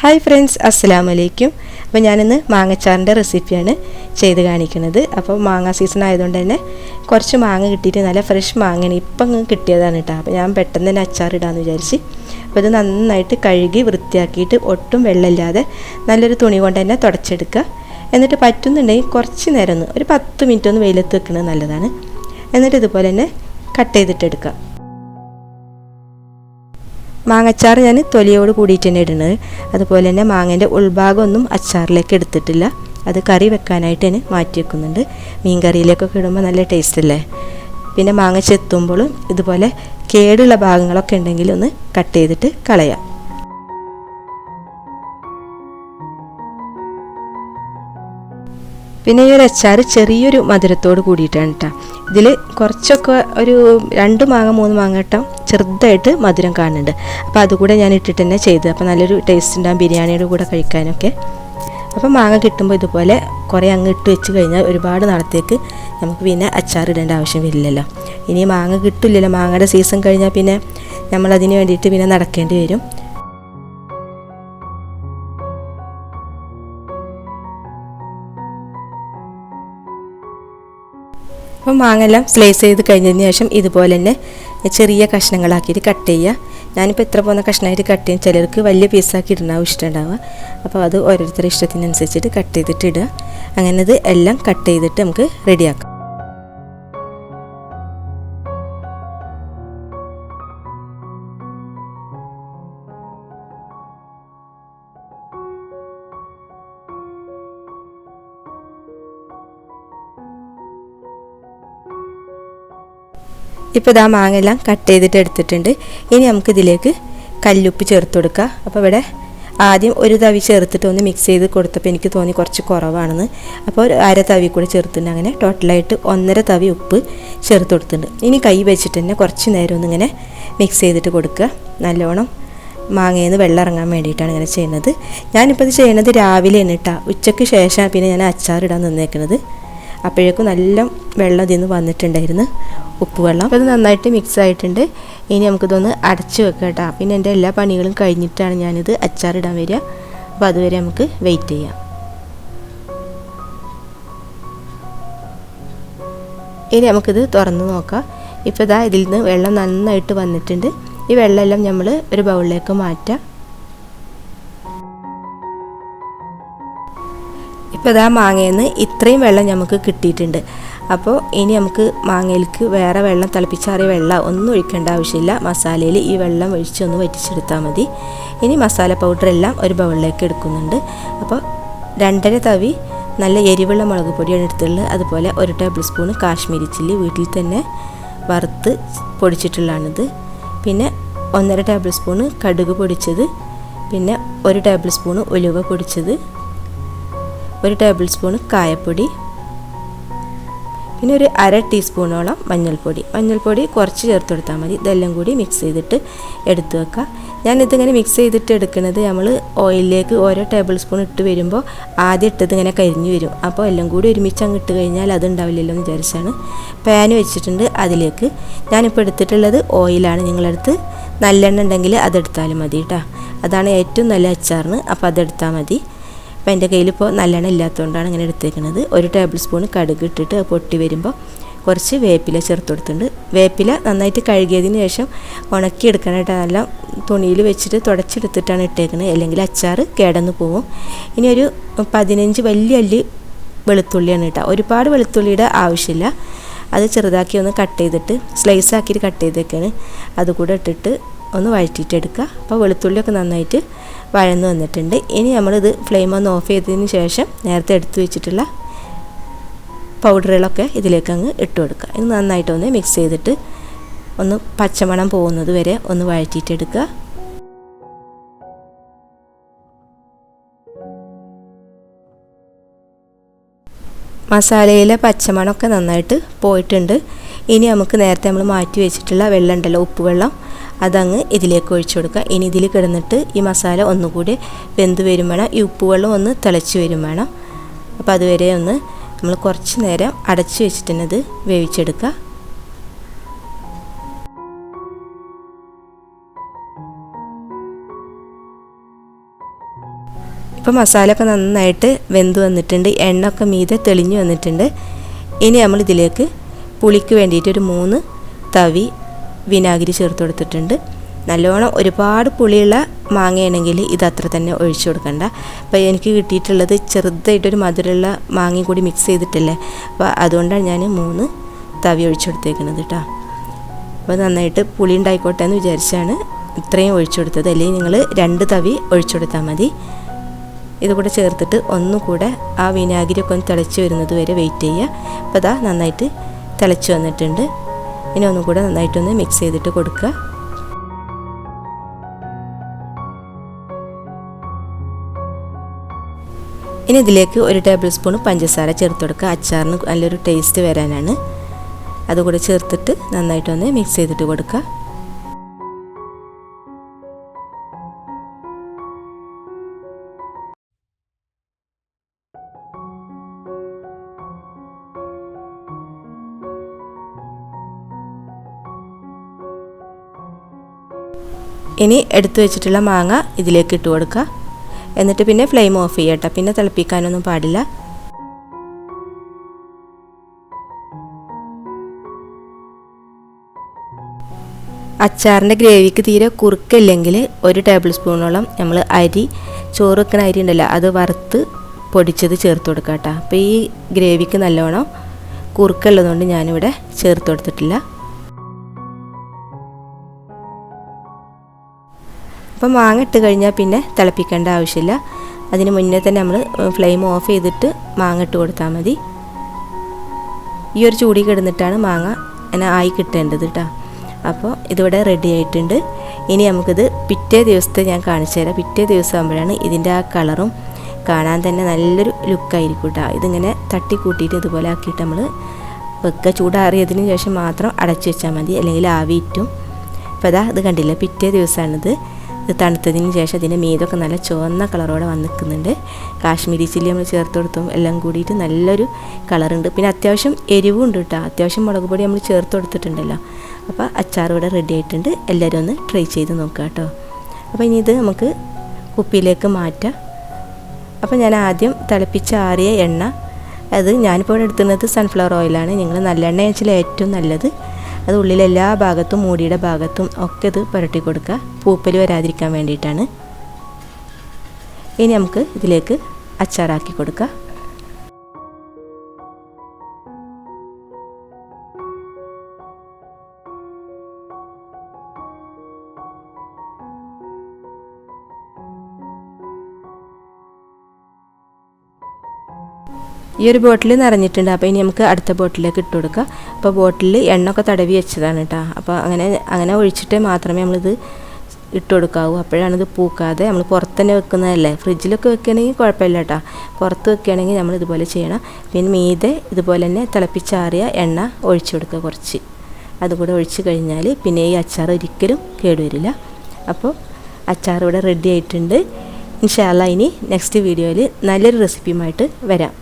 Hi friends അസ്സലാമു അലൈക്കും അപ്പോൾ ഞാനിന്ന് മാങ്ങച്ചാറിന്റെ റെസിപ്പിയാണ് ചെയ്ത് കാണിക്കുന്നത്. അപ്പോൾ മാങ്ങ സീസൺ ആയതുകൊണ്ട് തന്നെ കുറച്ച് മാങ്ങ കിട്ടിയിട്ട് നല്ല ഫ്രഷ് മാങ്ങയാണ് ഇപ്പം കിട്ടിയതാണ് കേട്ടോ. അപ്പോൾ ഞാൻ പെട്ടെന്ന് തന്നെ അച്ചാറിടാമെന്ന് വിചാരിച്ച്. അപ്പോൾ ഇത് നന്നായിട്ട് കഴുകി വൃത്തിയാക്കിയിട്ട് ഒട്ടും വെള്ളമില്ലാതെ നല്ലൊരു തുണി കൊണ്ട് തന്നെ തുടച്ചെടുക്കുക. എന്നിട്ട് പറ്റുന്നുണ്ടെങ്കിൽ കുറച്ച് നേരം ഒന്ന് ഒരു പത്ത് മിനിറ്റ് ഒന്ന് വെയിലത്ത് വെക്കുന്നത് നല്ലതാണ്. എന്നിട്ട് ഇതുപോലെ തന്നെ കട്ട് ചെയ്തിട്ടെടുക്കുക. മാങ്ങച്ചാർ ഞാൻ തൊലിയോട് കൂടിയിട്ട് തന്നെ ഇടുന്നത് അതുപോലെ തന്നെ മാങ്ങേന്റെ ഉൾഭാഗമൊന്നും അച്ചാറിലേക്ക് എടുത്തിട്ടില്ല. അത് കറി വെക്കാനായിട്ട് തന്നെ മാറ്റി വെക്കുന്നുണ്ട്. മീൻ കറിയിലേക്കൊക്കെ ഇടുമ്പോൾ നല്ല ടേസ്റ്റ് അല്ലേ? പിന്നെ മാങ്ങ ചെത്തുമ്പോൾ ഇതുപോലെ കേടുള്ള ഭാഗങ്ങളൊക്കെ ഉണ്ടെങ്കിൽ ഒന്ന് കട്ട് ചെയ്തിട്ട് കളയാം. പിന്നെ ഈ ഒരു അച്ചാർ ചെറിയൊരു മധുരത്തോട് കൂടിയിട്ടാണ് കേട്ടോ ഇതിൽ കുറച്ചൊക്കെ ഒരു രണ്ട് മാങ്ങ മൂന്ന് മാങ്ങ ഇട്ടാൽ ചെറുതായിട്ട് മധുരം കാണുന്നുണ്ട്. അപ്പോൾ അതുകൂടെ ഞാൻ ഇട്ടിട്ട് തന്നെ ചെയ്ത്. അപ്പോൾ നല്ലൊരു ടേസ്റ്റ് ഉണ്ടാകും ബിരിയാണിയുടെ കൂടെ കഴിക്കാനൊക്കെ. അപ്പോൾ മാങ്ങ കിട്ടുമ്പോൾ ഇതുപോലെ കുറേ അങ്ങ് ഇട്ട് വെച്ച് കഴിഞ്ഞാൽ ഒരുപാട് നാളത്തേക്ക് നമുക്ക് പിന്നെ അച്ചാർ ഇടേണ്ട ആവശ്യം വരില്ലല്ലോ ഇനി മാങ്ങ കിട്ടില്ലല്ലോ. മാങ്ങയുടെ സീസൺ കഴിഞ്ഞാൽ പിന്നെ നമ്മൾ നമ്മളതിന് വേണ്ടിയിട്ട് പിന്നെ നടക്കേണ്ടി വരും. അപ്പോൾ മാങ്ങെല്ലാം സ്ലൈസ് ചെയ്ത് കഴിഞ്ഞതിന് ശേഷം ഇതുപോലെ തന്നെ ചെറിയ കഷ്ണങ്ങളാക്കിയിട്ട് കട്ട് ചെയ്യുക. ഞാനിപ്പോൾ എത്ര പോകുന്ന കഷ്ണമായിട്ട് കട്ട് ചെയ്യും? ചിലർക്ക് വലിയ പീസാക്കി ഇടണാവും ഇഷ്ടമുണ്ടാവുക. അപ്പോൾ അത് ഓരോരുത്തരുടെ ഇഷ്ടത്തിനനുസരിച്ചിട്ട് കട്ട് ചെയ്തിട്ട് ഇടുക. അങ്ങനെ ഇത് എല്ലാം കട്ട് ചെയ്തിട്ട് നമുക്ക് റെഡിയാക്കാം ഇപ്പോൾ ഇതാ മാങ്ങെല്ലാം കട്ട് ചെയ്തിട്ട് എടുത്തിട്ടുണ്ട്. ഇനി നമുക്കിതിലേക്ക് കല്ലുപ്പ് ചേർത്ത് കൊടുക്കുക അപ്പോൾ ഇവിടെ ആദ്യം ഒരു തവി ചേർത്തിട്ട് ഒന്ന് മിക്സ് ചെയ്ത് കൊടുത്തപ്പോൾ എനിക്ക് തോന്നി കുറച്ച് കുറവാണെന്ന്. അപ്പോൾ ഒരു അര തവി കൂടി ചേർത്തിട്ടുണ്ട്. അങ്ങനെ ടോട്ടലായിട്ട് ഒന്നര തവി ഉപ്പ് ചേർത്ത് കൊടുത്തിട്ടുണ്ട്. ഇനി കൈ വെച്ചിട്ട് തന്നെ കുറച്ച് നേരം ഒന്നിങ്ങനെ മിക്സ് ചെയ്തിട്ട് കൊടുക്കുക. നല്ലോണം മാങ്ങയിൽ നിന്ന് വെള്ളം ഇറങ്ങാൻ വേണ്ടിയിട്ടാണ് ഇങ്ങനെ ചെയ്യുന്നത്. ഞാനിപ്പോൾ ഇത് ചെയ്യുന്നത് രാവിലെ കേട്ടോ ഉച്ചയ്ക്ക് ശേഷമാണ് പിന്നെ ഞാൻ അച്ചാറിടാൻ നിന്നേക്കുന്നത് അപ്പോഴേക്കും നല്ല വെള്ളം ഇതിൽ നിന്ന് വന്നിട്ടുണ്ടായിരുന്നു. ഉപ്പുവെള്ളം. അപ്പോൾ ഇത് നന്നായിട്ട് മിക്സ് ആയിട്ടുണ്ട്. ഇനി നമുക്കിതൊന്ന് അടച്ച് വെക്കാം കേട്ടോ പിന്നെ എന്റെ എല്ലാ പണികളും കഴിഞ്ഞിട്ടാണ് ഞാനിത് അച്ചാറിടാൻ വരിക. അപ്പോൾ അതുവരെ നമുക്ക് വെയിറ്റ് ചെയ്യാം. ഇനി നമുക്കിത് തുറന്ന് നോക്കാം. ഇപ്പോൾ ഇതാ ഇതിൽ നിന്ന് വെള്ളം നന്നായിട്ട് വന്നിട്ടുണ്ട്. ഈ വെള്ളമെല്ലാം നമ്മൾ ഒരു ബൗളിലേക്ക് മാറ്റാം. ഇപ്പോൾ ഇതാ മാങ്ങയിൽ നിന്ന് ഇത്രയും വെള്ളം നമുക്ക് കിട്ടിയിട്ടുണ്ട്. അപ്പോൾ ഇനി നമുക്ക് മാങ്ങയിലേക്ക് വേറെ വെള്ളം തിളപ്പിച്ചാറിയ വെള്ളം ഒന്നും ഒഴിക്കേണ്ട ആവശ്യമില്ല. മസാലയിൽ ഈ വെള്ളം ഒഴിച്ചൊന്ന് വറ്റിച്ചെടുത്താൽ മതി. ഇനി മസാല പൗഡർ എല്ലാം ഒരു ബൗളിലേക്ക് എടുക്കുന്നുണ്ട്. അപ്പോൾ രണ്ടര തവി നല്ല എരിവുള്ള മുളക് പൊടിയാണ് എടുത്തുള്ളത് അതുപോലെ ഒരു ടേബിൾ സ്പൂൺ കാശ്മീരി ചില്ലി വീട്ടിൽ തന്നെ വറുത്ത് പൊടിച്ചിട്ടുള്ളതാണിത്. പിന്നെ ഒന്നര ടേബിൾ സ്പൂൺ കടുക് പൊടിച്ചത്. പിന്നെ ഒരു ടേബിൾ സ്പൂൺ ഉലുവ പൊടിച്ചത്. ഒരു ടേബിൾ സ്പൂൺ കായപ്പൊടി പിന്നെ ഒരു അര ടീസ്പൂണോളം മഞ്ഞൾപ്പൊടി. മഞ്ഞൾപ്പൊടി കുറച്ച് ചേർത്ത് കൊടുത്താൽ മതി. ഇതെല്ലാം കൂടി മിക്സ് ചെയ്തിട്ട് എടുത്തു വെക്കുക. ഞാനിതിങ്ങനെ മിക്സ് ചെയ്തിട്ട് എടുക്കുന്നത് നമ്മൾ ഓയിലിലേക്ക് ഓരോ ടേബിൾ സ്പൂൺ ഇട്ട് വരുമ്പോൾ ആദ്യം ഇട്ടത് ഇങ്ങനെ കരിഞ്ഞു വരും. അപ്പോൾ എല്ലാം കൂടി ഒരുമിച്ച് അങ്ങ് ഇട്ട് കഴിഞ്ഞാൽ അത് ഉണ്ടാവില്ലല്ലോ എന്ന് വിചാരിച്ചാണ്. പാൻ വെച്ചിട്ടുണ്ട് അതിലേക്ക്. ഞാനിപ്പോൾ എടുത്തിട്ടുള്ളത് ഓയിലാണ് നിങ്ങളെടുത്ത് നല്ലെണ്ണ ഉണ്ടെങ്കിൽ അതെടുത്താലും മതി കേട്ടോ. അതാണ് ഏറ്റവും നല്ല അച്ചാറിന്. അപ്പോൾ അതെടുത്താൽ മതി. അപ്പോൾ എന്റെ കയ്യിലിപ്പോൾ നല്ലെണ്ണ ഇല്ലാത്തതുകൊണ്ടാണ് ഇങ്ങനെ എടുത്തേക്കുന്നത് ഒരു ടേബിൾ സ്പൂൺ കടുക് ഇട്ടിട്ട് പൊട്ടി വരുമ്പോൾ കുറച്ച് വേപ്പില ചേർത്ത് കൊടുത്തിട്ടുണ്ട്. വേപ്പില നന്നായിട്ട് കഴുകിയതിന് ശേഷം ഉണക്കി ഉണക്കിയെടുക്കാനായിട്ട് നല്ല തുണിയിൽ വെച്ചിട്ട് തുടച്ചെടുത്തിട്ടാണ് ഇട്ടേക്കുന്നത് അല്ലെങ്കിൽ അച്ചാർ കേടന്ന് പോവും. ഇനി ഒരു പതിനഞ്ച് വലിയ അല്ലി വെളുത്തുള്ളിയാണ് കേട്ടോ. ഒരുപാട് വെളുത്തുള്ളിയുടെ ആവശ്യമില്ല. അത് ചെറുതാക്കി ഒന്ന് കട്ട് ചെയ്തിട്ട് സ്ലൈസ് ആക്കിയിട്ട് കട്ട് ചെയ്തേക്കാണ്. അതുകൂടെ ഇട്ടിട്ട് ഒന്ന് വഴറ്റിയിട്ടെടുക്കുക. അപ്പോൾ വെളുത്തുള്ളിയൊക്കെ നന്നായിട്ട് വഴന്ന് വന്നിട്ടുണ്ട്. ഇനി നമ്മളിത് ഫ്ലെയിം ഒന്ന് ഓഫ് ചെയ്തതിന് ശേഷം നേരത്തെ എടുത്തു വെച്ചിട്ടുള്ള പൗഡറുകളൊക്കെ ഇതിലേക്ക് അങ്ങ് ഇട്ട് കൊടുക്കുക. ഇത് നന്നായിട്ടൊന്ന് മിക്സ് ചെയ്തിട്ട് ഒന്ന് പച്ചമണം പോകുന്നത് വരെ ഒന്ന് വഴറ്റിയിട്ടെടുക്കുക. മസാലയിലെ പച്ചമണമൊക്കെ നന്നായിട്ട് പോയിട്ടുണ്ട്. ഇനി നമുക്ക് നേരത്തെ നമ്മൾ മാറ്റി വെച്ചിട്ടുള്ള വെള്ളം ഉണ്ടല്ലോ ഉപ്പ് വെള്ളം അതങ്ങ് ഇതിലേക്ക് ഒഴിച്ചു കൊടുക്കുക. ഇനി ഇതിൽ കിടന്നിട്ട് ഈ മസാല ഒന്നുകൂടി വെന്ത് വരും വേണം. ഈ ഉപ്പ് വെള്ളം ഒന്ന് തിളച്ച് വരും വേണം. അപ്പോൾ അതുവരെ ഒന്ന് നമ്മൾ കുറച്ച് നേരം അടച്ച് വെച്ചിട്ട് വേവിച്ചെടുക്കുക. ഇപ്പോൾ മസാല ഒക്കെ നന്നായിട്ട് വെന്ത് വന്നിട്ടുണ്ട്. എണ്ണ ഒക്കെ മീതെ തെളിഞ്ഞു വന്നിട്ടുണ്ട്. ഇനി നമ്മൾ ഇതിലേക്ക് പുളിക്ക് വേണ്ടിയിട്ട് ഒരു മൂന്ന് തവി വിനാഗിരി ചേർത്ത് കൊടുത്തിട്ടുണ്ട്. നല്ലോണം ഒരുപാട് പുളിയുള്ള മാങ്ങയാണെങ്കിൽ ഇത് അത്ര തന്നെ ഒഴിച്ചു കൊടുക്കണ്ട. അപ്പോൾ എനിക്ക് കിട്ടിയിട്ടുള്ളത് ചെറുതായിട്ടൊരു മധുരമുള്ള മാങ്ങയും കൂടി മിക്സ് ചെയ്തിട്ടില്ലേ? അപ്പോൾ അതുകൊണ്ടാണ് ഞാൻ മൂന്ന് തവി ഒഴിച്ചു കൊടുത്തേക്കുന്നത് കേട്ടോ. അപ്പോൾ നന്നായിട്ട് പുളി ഉണ്ടായിക്കോട്ടെ എന്ന് വിചാരിച്ചാണ് ഇത്രയും ഒഴിച്ചു കൊടുത്തത്. അല്ലെങ്കിൽ നിങ്ങൾ രണ്ട് തവി ഒഴിച്ചു കൊടുത്താൽ മതി. ഇതുകൂടെ ചേർത്തിട്ട് ഒന്നുകൂടെ ആ വിനാഗിരി ഒക്കെ ഒന്ന് തിളച്ച് വരുന്നത് വരെ വെയിറ്റ് ചെയ്യുക. അപ്പോൾ അതാ നന്നായിട്ട് തിളച്ച് വന്നിട്ടുണ്ട്. ഇനി ഒന്നും കൂടെ നന്നായിട്ടൊന്ന് മിക്സ് ചെയ്തിട്ട് കൊടുക്കുക. ഇനി ഇതിലേക്ക് ഒരു ടേബിൾ സ്പൂൺ പഞ്ചസാര ചേർത്ത് കൊടുക്കുക. അച്ചാറിന് നല്ലൊരു ടേസ്റ്റ് വരാനാണ്. അതുകൂടെ ചേർത്തിട്ട് നന്നായിട്ടൊന്ന് മിക്സ് ചെയ്തിട്ട് കൊടുക്കുക. ഇനി എടുത്തു വെച്ചിട്ടുള്ള മാങ്ങ ഇതിലേക്ക് ഇട്ട് കൊടുക്കുക. എന്നിട്ട് പിന്നെ ഫ്ലെയിം ഓഫ് ചെയ്യട്ടെ പിന്നെ തിളപ്പിക്കാനൊന്നും പാടില്ല. അച്ചാറിന്റെ ഗ്രേവിക്ക് തീരെ കുറുക്കില്ലെങ്കിൽ ഒരു ടേബിൾ സ്പൂണോളം നമ്മൾ അരി ചോറ് വെക്കുന്ന അരി ഉണ്ടല്ലോ അത് വറുത്ത് പൊടിച്ചത് ചേർത്ത് കൊടുക്കാം കേട്ടോ. അപ്പോൾ ഈ ഗ്രേവിക്ക് നല്ലോണം കുറുക്കുള്ളതുകൊണ്ട് ഞാനിവിടെ ചേർത്ത് കൊടുത്തിട്ടില്ല. അപ്പോൾ മാങ്ങ ഇട്ട് കഴിഞ്ഞാൽ പിന്നെ തിളപ്പിക്കേണ്ട ആവശ്യമില്ല. അതിന് മുന്നേ തന്നെ നമ്മൾ ഫ്ലെയിം ഓഫ് ചെയ്തിട്ട് മാങ്ങ ഇട്ട് കൊടുത്താൽ മതി. ഈ ഒരു ചൂടി കിടന്നിട്ടാണ് മാങ്ങ അങ്ങനെ ആയി കിട്ടേണ്ടത് കേട്ടോ അപ്പോൾ ഇതിവിടെ റെഡി ആയിട്ടുണ്ട്. ഇനി നമുക്കിത് പിറ്റേ ദിവസത്തെ ഞാൻ കാണിച്ചു തരാം. പിറ്റേ ദിവസം ആകുമ്പോഴാണ് ഇതിന്റെ ആ കളറും കാണാൻ തന്നെ നല്ലൊരു ലുക്കായിരിക്കും കേട്ടോ ഇതിങ്ങനെ തട്ടി കൂട്ടിയിട്ട് ഇതുപോലെ ആക്കിയിട്ട് നമ്മൾ വെക്കുക ചൂടാറിയതിന് ശേഷം മാത്രം അടച്ചു വെച്ചാൽ മതി. അല്ലെങ്കിൽ ആവിയിട്ടും അപ്പോൾ അതാ ഇത് കണ്ടില്ല? പിറ്റേ ദിവസമാണിത്. ഇത് തണുത്തതിന് ശേഷം അതിന്റെ മീതൊക്കെ നല്ല ചുവന്ന കളറോടെ വന്ന് നിൽക്കുന്നുണ്ട് കാശ്മീരി ചില്ലി നമ്മൾ ചേർത്ത് കൊടുത്തും എല്ലാം കൂടിയിട്ട് നല്ലൊരു കളറുണ്ട്. പിന്നെ അത്യാവശ്യം എരിവും ഉണ്ട് കേട്ടോ അത്യാവശ്യം മുളക് പൊടി നമ്മൾ ചേർത്ത് കൊടുത്തിട്ടുണ്ടല്ലോ. അപ്പോൾ അച്ചാർ ഇവിടെ റെഡി ആയിട്ടുണ്ട്. എല്ലാവരും ഒന്ന് ട്രൈ ചെയ്ത് നോക്കുക കേട്ടോ അപ്പോൾ ഇനി ഇത് നമുക്ക് കുപ്പിയിലേക്ക് മാറ്റാം. അപ്പോൾ ഞാൻ ആദ്യം തിളപ്പിച്ച് ആറിയ എണ്ണ. അത് ഞാനിപ്പോൾ ഇവിടെ എടുത്തുന്നത് സൺഫ്ലവർ ഓയിലാണ് നിങ്ങൾ നല്ലെണ്ണ വെച്ചാൽ ഏറ്റവും നല്ലത്. അത് ഉള്ളിലെ എല്ലാ ഭാഗത്തും മൂടിയുടെ ഭാഗത്തും ഒക്കെ ഇത് പുരട്ടി കൊടുക്കുക. പൂപ്പൽ വരാതിരിക്കാൻ വേണ്ടിയിട്ടാണ്. ഇനി നമുക്ക് ഇതിലേക്ക് അച്ചാറാക്കി കൊടുക്കുക. ഈ ഒരു ബോട്ടിൽ നിറഞ്ഞിട്ടുണ്ട്. അപ്പോൾ ഇനി നമുക്ക് അടുത്ത ബോട്ടിലേക്ക് ഇട്ട് കൊടുക്കാം. അപ്പോൾ ബോട്ടിൽ എണ്ണൊക്കെ തടവി വെച്ചതാണ് കേട്ടോ അപ്പോൾ അങ്ങനെ അങ്ങനെ ഒഴിച്ചിട്ട് മാത്രമേ നമ്മളിത് ഇട്ട് കൊടുക്കാവൂ. അപ്പോഴാണ് ഇത് പൂക്കാതെ നമ്മൾ പുറത്ത് തന്നെ വെക്കുന്നതല്ലേ? ഫ്രിഡ്ജിലൊക്കെ വെക്കുകയാണെങ്കിൽ കുഴപ്പമില്ല കേട്ടോ പുറത്ത് വെക്കുകയാണെങ്കിൽ നമ്മൾ ഇതുപോലെ ചെയ്യണം. പിന്നെ മീതെ ഇതുപോലെ തന്നെ തിളപ്പിച്ചാറിയ എണ്ണ ഒഴിച്ചു കൊടുക്കുക കുറച്ച്. അതുകൂടെ ഒഴിച്ച് കഴിഞ്ഞാൽ പിന്നെ ഈ അച്ചാർ ഒരിക്കലും കേടുവരില്ല അപ്പോൾ അച്ചാർ ഇവിടെ റെഡി ആയിട്ടുണ്ട്. ഇൻഷാല്ല ഇനി നെക്സ്റ്റ് വീഡിയോയിൽ നല്ലൊരു റെസിപ്പിയുമായിട്ട് വരാം.